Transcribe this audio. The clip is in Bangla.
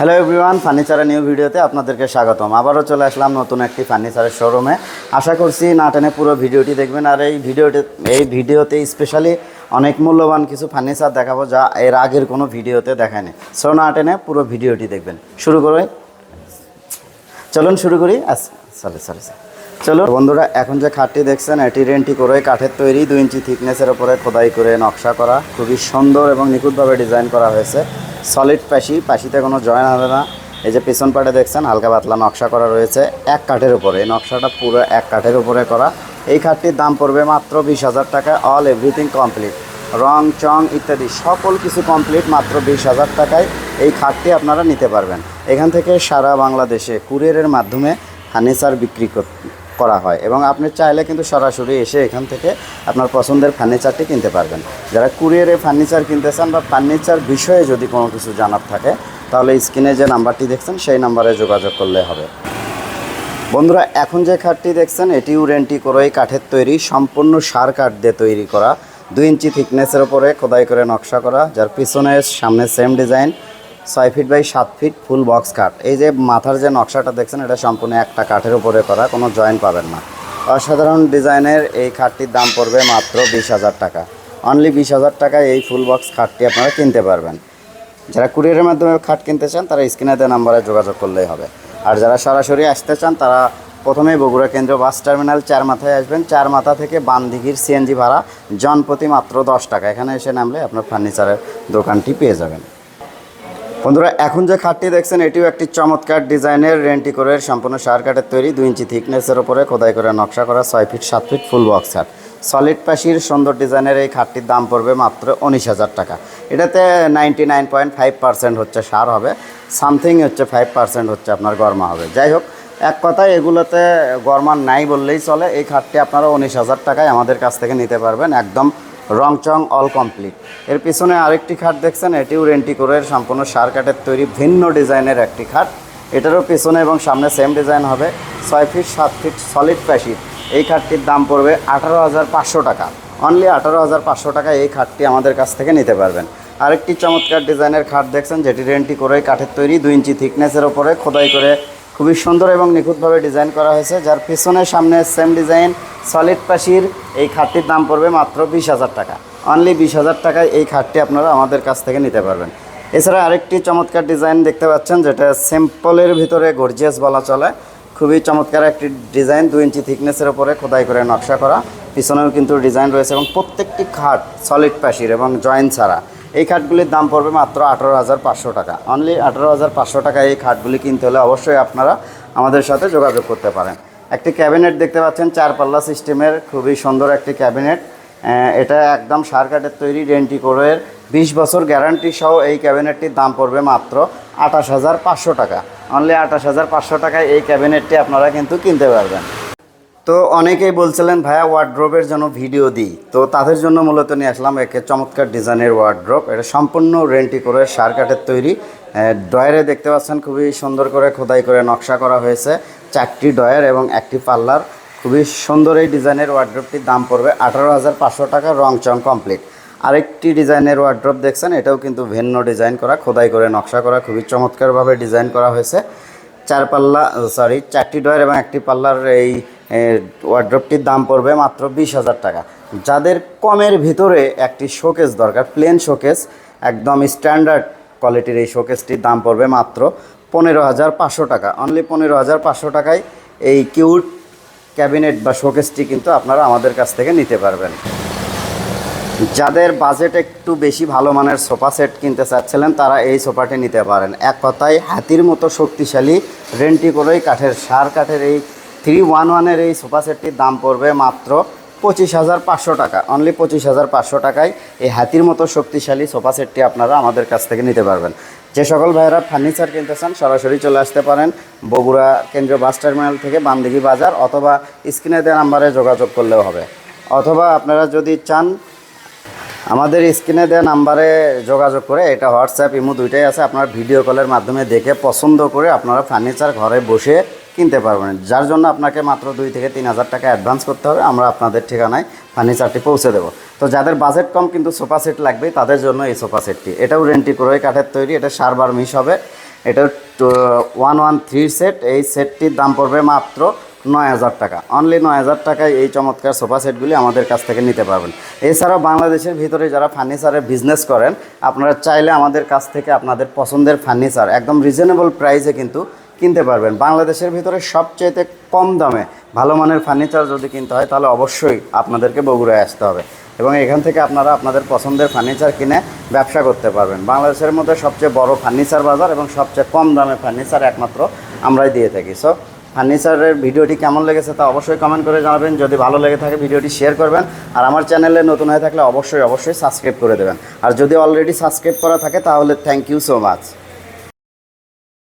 হ্যালো এভরিওয়ান ফার্নিচারের নিউ ভিডিওতে আপনাদেরকে স্বাগতম। আবারও চলে আসলাম নতুন একটি ফার্নিচারের শোরুমে আশা করছি না টেনে পুরো ভিডিওটি দেখবেন। আর এই ভিডিওটি এই ভিডিওতে স্পেশালি অনেক মূল্যবান কিছু ফার্নিচার দেখাবো যা এর আগের কোনো ভিডিওতে দেখায়নি। সো না টেনে পুরো ভিডিওটি দেখবেন। শুরু করে। চলুন শুরু করি। আচ্ছা সরি সরি চলো বন্ধুরা, এখন যে খাটটি দেখছেন, এটি রেন্টি করে কাঠের তৈরি দুই ইঞ্চি থিকনেসের ওপরে খোদাই করে নকশা করা। খুবই সুন্দর এবং নিখুঁতভাবে ডিজাইন করা হয়েছে। সলিড পাশি, পাশিতে কোনো জয়েন হবে না। এই যে পিছন পাটে দেখছেন, হালকা পাতলা নকশা করা রয়েছে এক কাঠের উপরে। এই নকশাটা পুরো এক কাঠের উপরে করা। এই খাটটির দাম পড়বে মাত্র বিশ হাজার টাকা অল এভরিথিং কমপ্লিট রং, চং ইত্যাদি সকল কিছু কমপ্লিট মাত্র বিশ হাজার টাকায়। এই খাটটি আপনারা নিতে পারবেন। এখান থেকে সারা বাংলাদেশে কুরিয়ারের মাধ্যমে ফার্নিচার বিক্রি কর- হয় এবং আপনি চাইলে কিন্তু সরাসরি এসে এখান থেকে আপনার পছন্দের ফার্নিচারটি কিনতে পারবেন। যারা কুরিয়ারে ফার্নিচার কিনতে চান বা ফার্নিচার বিষয়ে যদি কোনো কিছু জানার থাকে, তাহলে স্ক্রিনে যে নাম্বারটি দেখছেন, সেই নাম্বারে যোগাযোগ করলে হবে। বন্ধুরা, এখন যে খাটটি দেখছেন এটিও রেন্টি করে কাঠের তৈরি, সম্পূর্ণ সার কাঠ দিয়ে তৈরি করা। দুই ইঞ্চি থিকনেসের ওপরে খোদাই করে নকশা করা, যার পিছনে সামনে সেম ডিজাইন ছয় ফিট বাই সাত ফিট ফুল বক্স কাঠ এই যে মাথার যে নকশাটা দেখছেন, এটা সম্পূর্ণ একটা কাঠের উপরে করা, কোনো জয়েন্ট পাবেন না। অসাধারণ ডিজাইনের এই খাটটির দাম পড়বে মাত্র বিশ হাজার টাকা। অনলি বিশ হাজার টাকায় এই ফুল বক্স খাটটি আপনারা কিনতে পারবেন। যারা কুরিয়ারের মাধ্যমে খাট কিনতে চান, তারা স্ক্রিনে নাম্বারে যোগাযোগ করলেই হবে। আর যারা সরাসরি আসতে চান, তারা প্রথমেই বগুড়া কেন্দ্র বাস টার্মিনাল চার মাথায় আসবেন। চার মাথা থেকে বানদিঘির সিএনজি ভাড়া জনপ্রতি মাত্র দশ টাকা। এখানে এসে নামলে আপনার ফার্নিচারের দোকানটি পেয়ে যাবেন। বন্ধুরা, এখন যে খাটটি দেখছেন, এটিও একটি চমৎকার ডিজাইনের রেন্টি করে সম্পূর্ণ সার কাঠের তৈরি, দুই ইঞ্চি থিকনেসের ওপরে খোদাই করে নকশা করা ছয় ফিট, সাত ফিট ফুল বক্স খাট সলিড পাশির সুন্দর ডিজাইনের এই খাটটির দাম পড়বে মাত্র উনিশ হাজার টাকা। এটাতে ninety nine point five percent হচ্ছে সার হবে, সামথিং হচ্ছে ফাইভ পার্সেন্ট হচ্ছে আপনার গরমা হবে। যাই হোক, এক কথায় এগুলোতে গরমান নাই বললেই চলে, এই খাটটি আপনারা উনিশ হাজার টাকায় আমাদের কাছ থেকে নিতে পারবেন, একদম রং চং অল কমপ্লিট। এর পিছনে আরেকটি খাট দেখছেন, এটিও রেন্টি করে সম্পূর্ণ সার কাঠের তৈরি, ভিন্ন ডিজাইনের একটি খাট। এটারও পিছনে এবং সামনে সেম ডিজাইন হবে, ছয় ফিট সাত ফিট সলিড প্যাশিট এই খাটটির দাম পড়বে আঠারো হাজার পাঁচশো টাকা। অনলি আঠারো হাজার পাঁচশো টাকা এই খাটটি আমাদের কাছ থেকে নিতে পারবেন। আরেকটি চমৎকার ডিজাইনের খাট দেখছেন, যেটি রেন্টি করে কাঠের তৈরি, দুই ইঞ্চি থিকনেসের ওপরে খোদাই করে খুবই সুন্দর এবং নিখুঁতভাবে ডিজাইন করা হয়েছে, যার পিছনে সামনে সেম ডিজাইন সলিড পাশির এই খাটটির দাম পড়বে মাত্র বিশ হাজার টাকা। অনলি বিশ হাজার টাকায় এই খাটটি আপনারা আমাদের কাছ থেকে নিতে পারবেন। এছাড়া আরেকটি চমৎকার ডিজাইন দেখতে পাচ্ছেন, যেটা সিম্পলের ভিতরে গর্জিয়াস বলা চলে। খুবই চমৎকার একটি ডিজাইন দুই ইঞ্চি থিকনেসের ওপরে খোদাই করে নকশা করা। পিছনেও কিন্তু ডিজাইন রয়েছে এবং প্রত্যেকটি খাট সলিড পাশির এবং জয়েন্ট ছাড়া। এই খাটগুলির দাম পড়বে মাত্র আঠারো হাজার পাঁচশো টাকা। অনলি আঠারো হাজার পাঁচশো টাকা এই খাটগুলি কিনতে হলে অবশ্যই আপনারা আমাদের সাথে যোগাযোগ করতে পারেন। একটি ক্যাবিনেট দেখতে পাচ্ছেন চার পাল্লা সিস্টেমের, খুবই সুন্দর একটি ক্যাবিনেট। এটা একদম সার কাঠের তৈরি রেন্টি করে বিশ বছর গ্যারান্টি সহ এই ক্যাবিনেটটির দাম পড়বে মাত্র আঠাশ হাজার পাঁচশো টাকা। অনলি আঠাশ হাজার পাঁচশো টাকায় এই ক্যাবিনেটটি আপনারা কিন্তু কিনতে পারবেন। তো অনেকেই বলছিলেন, ভাইয়া ওয়ার্ড্রোবের জন্য ভিডিও দিই। তো তাদের জন্য মূলত নিয়ে আসলাম একে চমৎকার ডিজাইনের ওয়ার্ড্রোব এটা সম্পূর্ণ রেন্টি করে সার কাঠের তৈরি। ডয়ারে দেখতে পাচ্ছেন, খুবই সুন্দর করে খোদাই করে নকশা করা হয়েছে। চারটি ডয়ার এবং একটি পাল্লার। খুবই সুন্দর এই ডিজাইনের ওয়ার্ড্রোবটির দাম পড়বে আঠারো হাজার পাঁচশো টাকা, রং চং কমপ্লিট আরেকটি ডিজাইনের ওয়ার্ড্রোব দেখছেন, এটাও কিন্তু ভিন্ন ডিজাইন করা, খোদাই করে নকশা করা, খুবই চমৎকারভাবে ডিজাইন করা হয়েছে। চার পাল্লা সরি চারটি ডয়ার এবং একটি পাল্লার এই ওয়ার্ড্রপটির দাম পড়বে মাত্র বিশ হাজার টাকা। যাদের কমের ভিতরে একটি শোকেস দরকার প্লেন শোকেস একদম স্ট্যান্ডার্ড কোয়ালিটির এই শোকেসটির দাম পড়বে মাত্র পনেরো হাজার পাঁচশো টাকা। অনলি পনেরো হাজার পাঁচশো টাকায় এই কিউট ক্যাবিনেট বা শোকেসটি কিন্তু আপনারা আমাদের কাছ থেকে নিতে পারবেন। যাদের বাজেট একটু বেশি ভালো মানের সোফা সেট কিনতে চাচ্ছিলেন, তারা এই সোফাটি নিতে পারেন। এক কথায় হাতির মতো শক্তিশালী রেন্টি করেই কাঠের, সার কাঠের এই থ্রি ওয়ান ওয়ানের এই সোফা সেটটির দাম পড়বে মাত্র পঁচিশ হাজার পাঁচশো টাকা। অনলি পঁচিশ হাজার পাঁচশো টাকায় এই হাতির মতো শক্তিশালী সোফা সেটটি আপনারা আমাদের কাছ থেকে নিতে পারবেন। যে সকল ভাইয়েরা ফার্নিচার কিনতে চান, সরাসরি চলে আসতে পারেন বগুড়া কেন্দ্রীয় বাস টার্মিনাল থেকে বান্দিঘি বাজার অথবা স্ক্রিনে দেওয়া নাম্বারে যোগাযোগ করলেও হবে। অথবা আপনারা যদি চান আমাদের স্ক্রিনে দেওয়া নাম্বারে যোগাযোগ করে এটা হোয়াটসঅ্যাপ, ইমো দুইটাই আছে, আপনারা ভিডিও কলের মাধ্যমে দেখে পছন্দ করে আপনারা ফার্নিচার ঘরে বসে কিনতে পারবেন। যার জন্য আপনাকে মাত্র দুই থেকে তিন হাজার টাকা অ্যাডভান্স করতে হবে, আমরা আপনাদের ঠিকানায় ফার্নিচারটি পৌঁছে দেবো। তো যাদের বাজেট কম কিন্তু সোফা সেট লাগবে তাদের জন্য এই সোফা সেটটি এটাও রেন্টি করে কাঠের তৈরি, এটা সারবার মিশ হবে। এটা ওয়ান ওয়ান থ্রি সেট এই সেটটির দাম পড়বে মাত্র নয় হাজার টাকা। অনলি নয় হাজার টাকায় এই চমৎকার সোফা সেটগুলি আমাদের কাছ থেকে নিতে পারবেন। এছাড়াও বাংলাদেশের ভিতরে যারা ফার্নিচারের বিজনেস করেন, আপনারা চাইলে আমাদের কাছ থেকে আপনাদের পছন্দের ফার্নিচার একদম রিজনেবল প্রাইসে কিন্তু কিনতে পারবেন। বাংলাদেশের ভিতরে সবচেয়ে কম দামে ভালো মানের ফার্নিচার যদি কিনতে হয়, তাহলে অবশ্যই আপনাদেরকে বগুড়ায় আসতে হবে। এবং এখান থেকে আপনারা আপনাদের পছন্দের ফার্নিচার কিনে ব্যবসা করতে পারবেন। বাংলাদেশের মধ্যে সবচেয়ে বড় ফার্নিচার বাজার এবং সবচেয়ে কম দামে ফার্নিচার একমাত্র আমরাই দিয়ে থাকি। সো ফার্নিচারের ভিডিওটি কেমন লেগেছে তা অবশ্যই কমেন্ট করে জানাবেন। যদি ভালো লেগে থাকে, ভিডিওটি শেয়ার করবেন। আর আমার চ্যানেলে নতুন হয়ে থাকলে অবশ্যই অবশ্যই সাবস্ক্রাইব করে দেবেন। আর যদি অলরেডি সাবস্ক্রাইব করা থাকে, তাহলে থ্যাংক ইউ সো মাচ